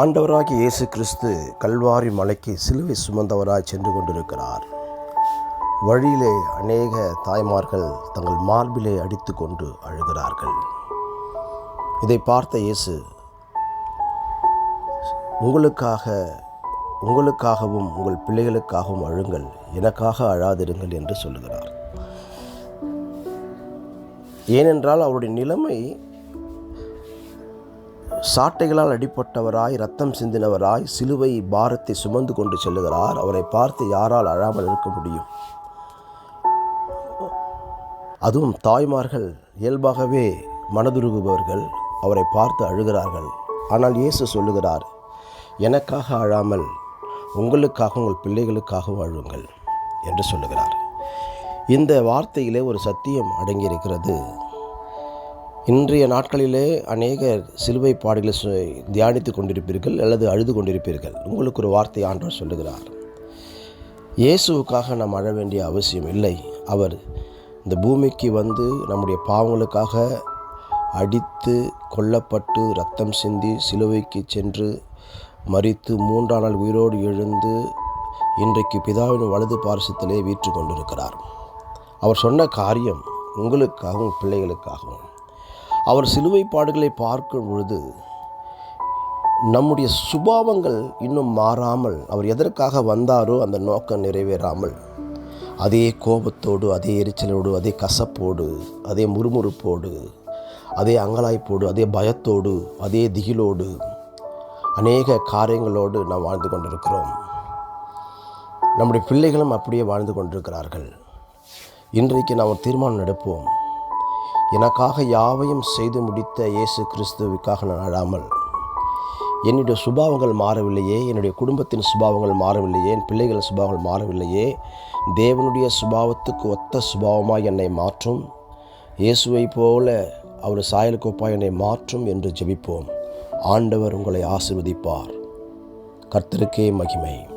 ஆண்டவராகிய இயேசு கிறிஸ்து கல்வாரி மலைக்கு சிலுவை சுமந்தவராய் சென்று கொண்டிருக்கிறார். வழியிலே அநேக தாய்மார்கள் தங்கள் மார்பிலே அடித்து கொண்டு அழுகிறார்கள். இதை பார்த்த இயேசு உங்களுக்காக உங்களுக்காகவும் உங்கள் பிள்ளைகளுக்காகவும் அழுங்கள் எனக்காக அழாதிருங்கள் என்று சொல்லுகிறார். ஏனென்றால் அவருடைய நிலைமை சாட்டைகளால் அடிப்பட்டவராய் ரத்தம் சிந்தினவராய் சிலுவை பாரத்தை சுமந்து கொண்டு செல்லுகிறார். அவரை பார்த்து யாரால் அழாமல் இருக்க முடியும்? அதுவும் தாய்மார்கள் இயல்பாகவே மனதுருகுபவர்கள் அவரை பார்த்து அழுகிறார்கள். ஆனால் இயேசு சொல்லுகிறார் எனக்காக அழாமல் உங்களுக்காக உங்கள் பிள்ளைகளுக்காகவும் அழுங்கள் என்று சொல்லுகிறார். இந்த வார்த்தையிலே ஒரு சத்தியம் அடங்கியிருக்கிறது. இன்றைய நாட்களிலே அநேகர் சிலுவை பாடுகளை சு தியானித்து கொண்டிருப்பீர்கள் அல்லது அழுது கொண்டிருப்பீர்கள். உங்களுக்கு ஒரு வார்த்தை ஆண்டவர் சொல்லுகிறார். இயேசுவுக்காக நாம் அழ வேண்டிய அவசியம் இல்லை. அவர் இந்த பூமிக்கு வந்து நம்முடைய பாவங்களுக்காக அடித்து கொல்லப்பட்டு ரத்தம் சிந்தி சிலுவைக்கு சென்று மறித்து மூன்றாம் நாள் உயிரோடு எழுந்து இன்றைக்கு பிதாவின் வலது பாரசத்திலே வீற்று கொண்டிருக்கிறார். அவர் சொன்ன காரியம் உங்களுக்காகவும் பிள்ளைகளுக்காகவும். அவர் சிலுவை பாடுகளை பார்க்கும் பொழுது நம்முடைய சுபாவங்கள் இன்னும் மாறாமல் அவர் எதற்காக வந்தாரோ அந்த நோக்கம் நிறைவேறாமல் அதே கோபத்தோடு அதே எரிச்சலோடு அதே கசப்போடு அதே முறுமுறுப்போடு அதே அங்கலாய்ப்போடு அதே பயத்தோடு அதே திகிலோடு அநேக காரியங்களோடு நாம் வாழ்ந்து கொண்டிருக்கிறோம். நம்முடைய பிள்ளைகளும் அப்படியே வாழ்ந்து கொண்டிருக்கிறார்கள். இன்றைக்கு நாம் தீர்மானம் எடுப்போம். எனக்காக யாவையும் செய்து முடித்த இயேசு கிறிஸ்துவுக்காக நான் அழாமல் என்னுடைய சுபாவங்கள் மாறவில்லையே என்னுடைய குடும்பத்தின் சுபாவங்கள் மாறவில்லையே என் பிள்ளைகள் சுபாவங்கள் மாறவில்லையே தேவனுடைய சுபாவத்துக்கு ஒத்த சுபாவமாக என்னை மாற்றும். இயேசுவை போல அவர் சாயலுக்கு என்னை மாற்றும் என்று ஜெபிப்போம். ஆண்டவர் உங்களை ஆசிர்வதிப்பார். கர்த்தருக்கே மகிமை.